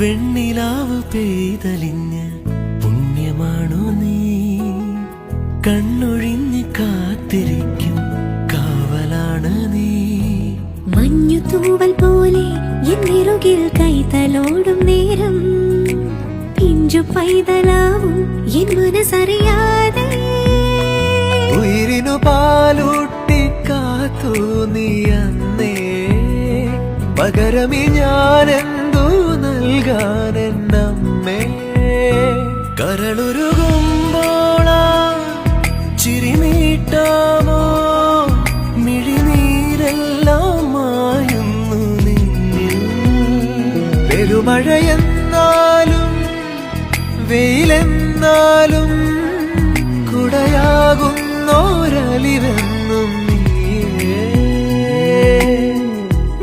വെണ്ണിലാവ് പെയ്തലിഞ്ഞ് പുണ്യമാണോ നീ? കണ്ണൊഴിഞ്ഞ് കാത്തിരിക്കും കാവലാണ് നീ. മഞ്ഞു തൂവൽ പോലെ എന്നിറുകിൽ കൈതലോടും നേരം. പിഞ്ചു പൈതലാവും എൻ മനസ്സറിയാതെ. ഉയരിനു പാലൂട്ടി കാത്തു നീ പകരമി ഞാനെന്തു നൽകാൻ എന്നമ്മേ കരളുരുകുമ്പോളാ ചിരി നീട്ടാമോ? മിഴിനീരെല്ലാം മായുന്നു നിന്നിൽ. പെരുമഴയെന്നാലും വെയിലെന്നാലും